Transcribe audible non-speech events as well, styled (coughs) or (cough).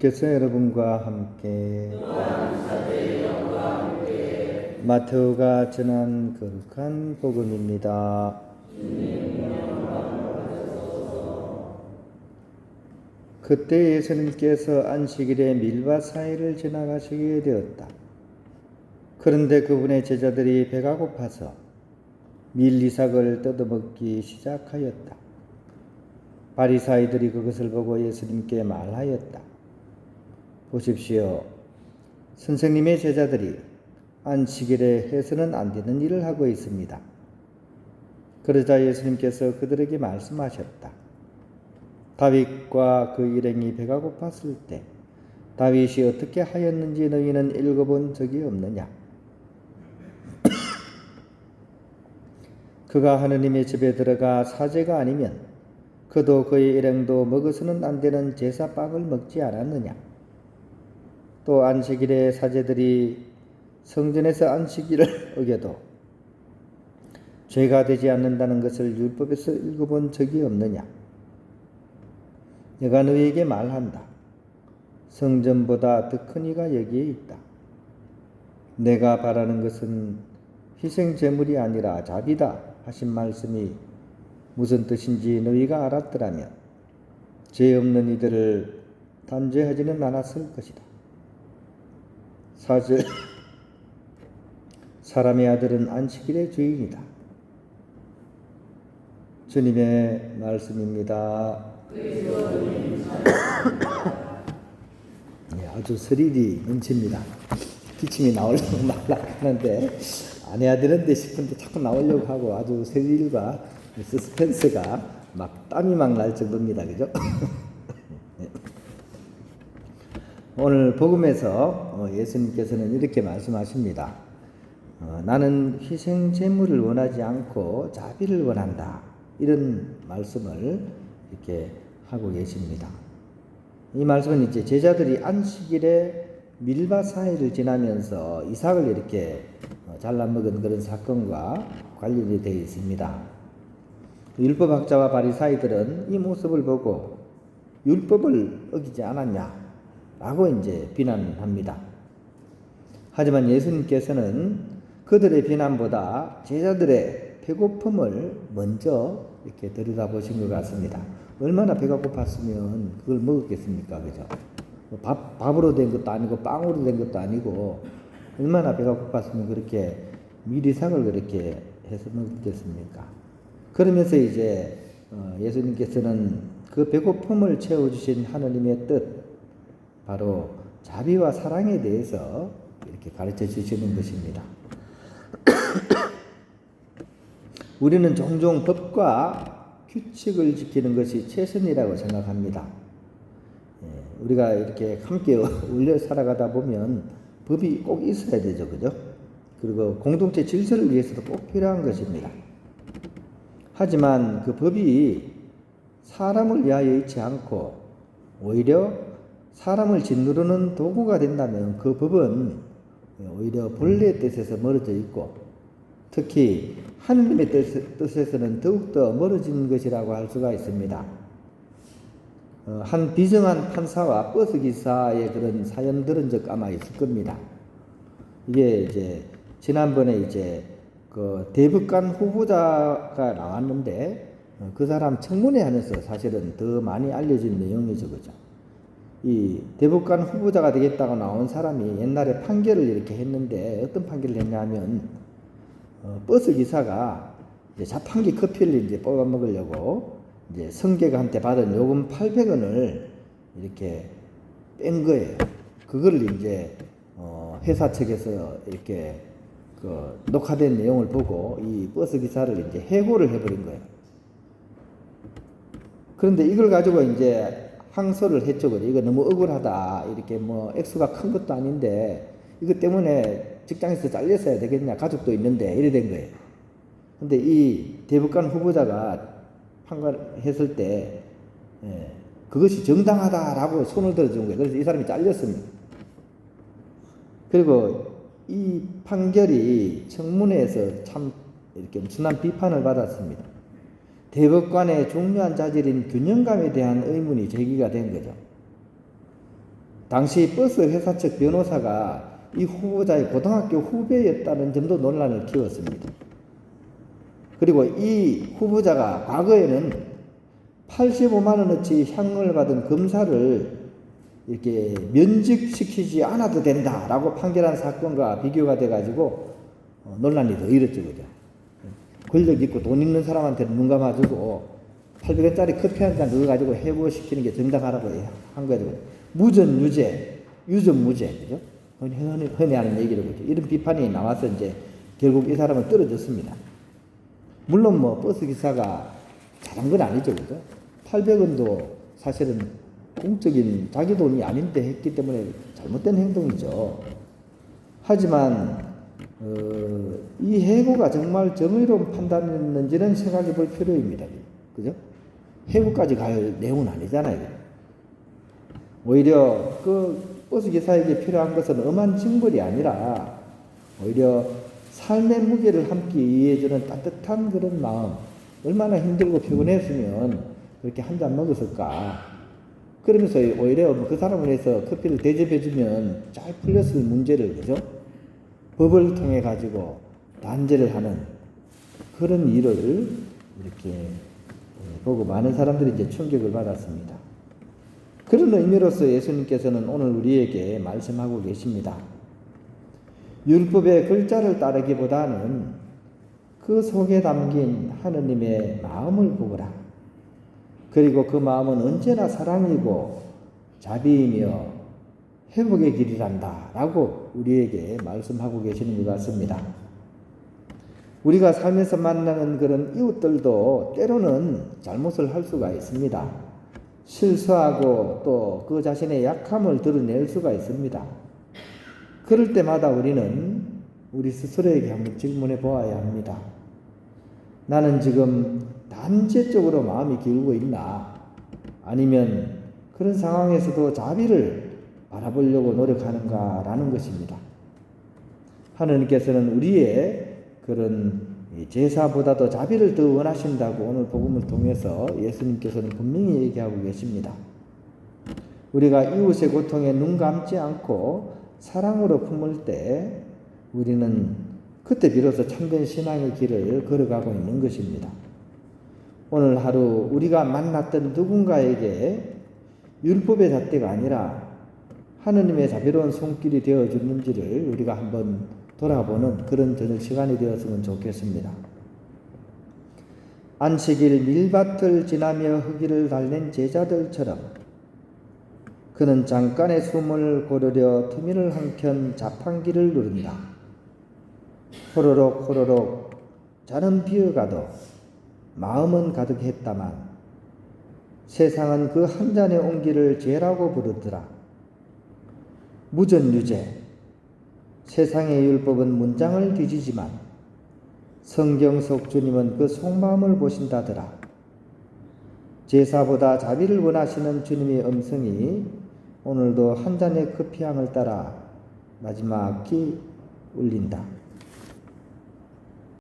주께서 여러분과 함께 마테오가 전한 거룩한 복음입니다. 그때 예수님께서 안식일에 밀밭 사이를 지나가시게 되었다. 그런데 그분의 제자들이 배가 고파서 밀리삭을 뜯어먹기 시작하였다. 바리사이들이 그것을 보고 예수님께 말하였다. 보십시오. 선생님의 제자들이 안식일에 해서는 안 되는 일을 하고 있습니다. 그러자 예수님께서 그들에게 말씀하셨다. 다윗과 그 일행이 배가 고팠을 때 다윗이 어떻게 하였는지 너희는 읽어본 적이 없느냐? (coughs) 그가 하느님의 집에 들어가 사제가 아니면 그도 그의 일행도 먹어서는 안 되는 제사빵을 먹지 않았느냐? 또 안식일에 사제들이 성전에서 안식일을 (laughs) 어겨도 죄가 되지 않는다는 것을 율법에서 읽어본 적이 없느냐? 내가 너희에게 말한다. 성전보다 더 큰 이가 여기에 있다. 내가 바라는 것은 희생 제물이 아니라 자비다 하신 말씀이 무슨 뜻인지 너희가 알았더라면 죄 없는 이들을 단죄하지는 않았을 것이다. 사실 사람의 아들은 안식일의 주인이다. 주님의 말씀입니다. (coughs) 네, 아주 스릴이 넘칩니다. 기침이 나오려고 말라 하는데 안 해야 되는데 싶은데 자꾸 나오려고 하고 아주 스릴과 서스펜스가 막 땀이 막 날 정도입니다. 그죠? (laughs) 네. 오늘 복음에서 어, 예수님께서는 이렇게 말씀하십니다. 어, 나는 희생 제물을 원하지 않고 자비를 원한다. 이런 말씀을 이렇게 하고 계십니다. 이 말씀은 이제 제자들이 안식일에 밀밭 사이를 지나면서 이삭을 이렇게 어, 잘라 먹은 그런 사건과 관련이 되어 있습니다. 율법학자와 바리사이들은 이 모습을 보고 율법을 어기지 않았냐 라고 이제 비난합니다. 하지만 예수님께서는 그들의 비난보다 제자들의 배고픔을 먼저 이렇게 들여다보신 것 같습니다. 얼마나 배가 고팠으면 그걸 먹었겠습니까? 그죠? 뭐 밥, 밥으로 된 것도 아니고 빵으로 된 것도 아니고 얼마나 배가 고팠으면 그렇게 미리상을 그렇게 해서 먹겠습니까? 그러면서 이제 어, 예수님께서는 그 배고픔을 채워주신 하느님의 뜻, 바로 자비와 사랑에 대해서 이렇게 가르쳐 주시는 것입니다. (coughs) 우리는 종종 법과 규칙을 지키는 것이 최선이라고 생각합니다. 예, 우리가 이렇게 함께 (laughs) 올려 살아가다 보면 법이 꼭 있어야 되죠, 그죠? 그리고 공동체 질서를 위해서도 꼭 필요한 것입니다. 하지만 그 법이 사람을 위하여 있지 않고 오히려 사람을 짓누르는 도구가 된다면 그 법은 오히려 본래의 뜻에서 멀어져 있고 특히 하느님의 뜻에서는 더욱더 멀어진 것이라고 할 수가 있습니다. 어, 한 비정한 판사와 버스 기사의 그런 사연 들은 적 아마 있을 겁니다. 이게 이제 지난번에 이제 그 대법관 후보자가 나왔는데 어, 그 사람 청문회 하면서 사실은 더 많이 알려진 내용이죠, 그죠? 이 대법관 후보자가 되겠다고 나온 사람이 옛날에 판결을 이렇게 했는데 어떤 판결을 했냐면 어, 버스 기사가 이제 자판기 커피를 이제 뽑아 먹으려고 이제 성계가한테 받은 요금 800원을 이렇게 뺀 거예요. 그거를 이제 어, 회사 측에서 이렇게 그 녹화된 내용을 보고 이 버스 기사를 이제 해고를 해버린 거예요. 그런데 이걸 가지고 이제 항소를 했죠. 그죠? 이거 너무 억울하다. 이렇게 뭐 액수가 큰 것도 아닌데 이것 때문에 직장에서 잘렸어야 되겠냐. 가족도 있는데 이래 된 거예요. 근데 이 대법관 후보자가 판결했을 때 예, 그것이 정당하다라고 손을 들어준 거예요. 그래서 이 사람이 잘렸습니다. 그리고 이 판결이 청문회에서 참 이렇게 엄청난 비판을 받았습니다. 대법관의 중요한 자질인 균형감에 대한 의문이 제기가 된 거죠. 당시 버스 회사 측 변호사가 이 후보자의 고등학교 후배였다는 점도 논란을 키웠습니다. 그리고 이 후보자가 과거에는 85만 원어치 향응을 받은 검사를 이렇게 면직시키지 않아도 된다라고 판결한 사건과 비교가 돼가지고 어, 논란이 더 일었죠, 그죠? 권력 있고 돈 있는 사람한테는 눈 감아주고 800원짜리 커피 한 잔 넣어가지고 해고시키는 게 정당하라고 한 거죠. 무전 유죄, 유전 무죄, 그죠? 흔히, 흔히, 하는 얘기를 그죠. 이런 비판이 나와서 이제 결국 이 사람은 떨어졌습니다. 물론 뭐 버스 기사가 잘한 건 아니죠, 그죠? 800원도 사실은 공적인 자기 돈이 아닌데 했기 때문에 잘못된 행동이죠. 하지만 어, 이 해고가 정말 정의로운 판단이었는지는 생각해 볼 필요입니다. 그죠? 해고까지 갈 내용은 아니잖아요. 오히려 그 버스 기사에게 필요한 것은 엄한 징벌이 아니라 오히려 삶의 무게를 함께 이해해주는 따뜻한 그런 마음. 얼마나 힘들고 피곤했으면 그렇게 한 잔 먹었을까. 그러면서 오히려 그 사람을 위해서 커피를 대접해주면 잘 풀렸을 문제를, 그죠? 법을 통해 가지고 단죄를 하는 그런 일을 이렇게 보고 많은 사람들이 이제 충격을 받았습니다. 그런 의미로서 예수님께서는 오늘 우리에게 말씀하고 계십니다. 율법의 글자를 따르기보다는 그 속에 담긴 하느님의 마음을 보거라. 그리고 그 마음은 언제나 사랑이고 자비이며 회복의 길이란다. 라고 우리에게 말씀하고 계시는 것 같습니다. 우리가 살면서 만나는 그런 이웃들도 때로는 잘못을 할 수가 있습니다. 실수하고 또 그 자신의 약함을 드러낼 수가 있습니다. 그럴 때마다 우리는 우리 스스로에게 한번 질문해 보아야 합니다. 나는 지금 단죄적으로 마음이 기울고 있나? 아니면 그런 상황에서도 자비를 바라보려고 노력하는가라는 것입니다. 하느님께서는 우리의 그런 제사보다도 자비를 더 원하신다고 오늘 복음을 통해서 예수님께서는 분명히 얘기하고 계십니다. 우리가 이웃의 고통에 눈 감지 않고 사랑으로 품을 때 우리는 그때 비로소 참된 신앙의 길을 걸어가고 있는 것입니다. 오늘 하루 우리가 만났던 누군가에게 율법의 잣대가 아니라 하느님의 자비로운 손길이 되어 주는지를 우리가 한번 돌아보는 그런 저녁 시간이 되었으면 좋겠습니다. 안식일 밀밭을 지나며 흙이를 달랜 제자들처럼 그는 잠깐의 숨을 고르려 터미를 한켠 자판기를 누른다. 호로록 호로록 자는 비어가도 마음은 가득했다만 세상은 그 한 잔의 온기를 죄라고 부르더라. 무전유죄 세상의 율법은 문장을 뒤지지만 성경 속 주님은 그 속마음을 보신다더라. 제사보다 자비를 원하시는 주님의 음성이 오늘도 한 잔의 커피향을 따라 마지막히 울린다.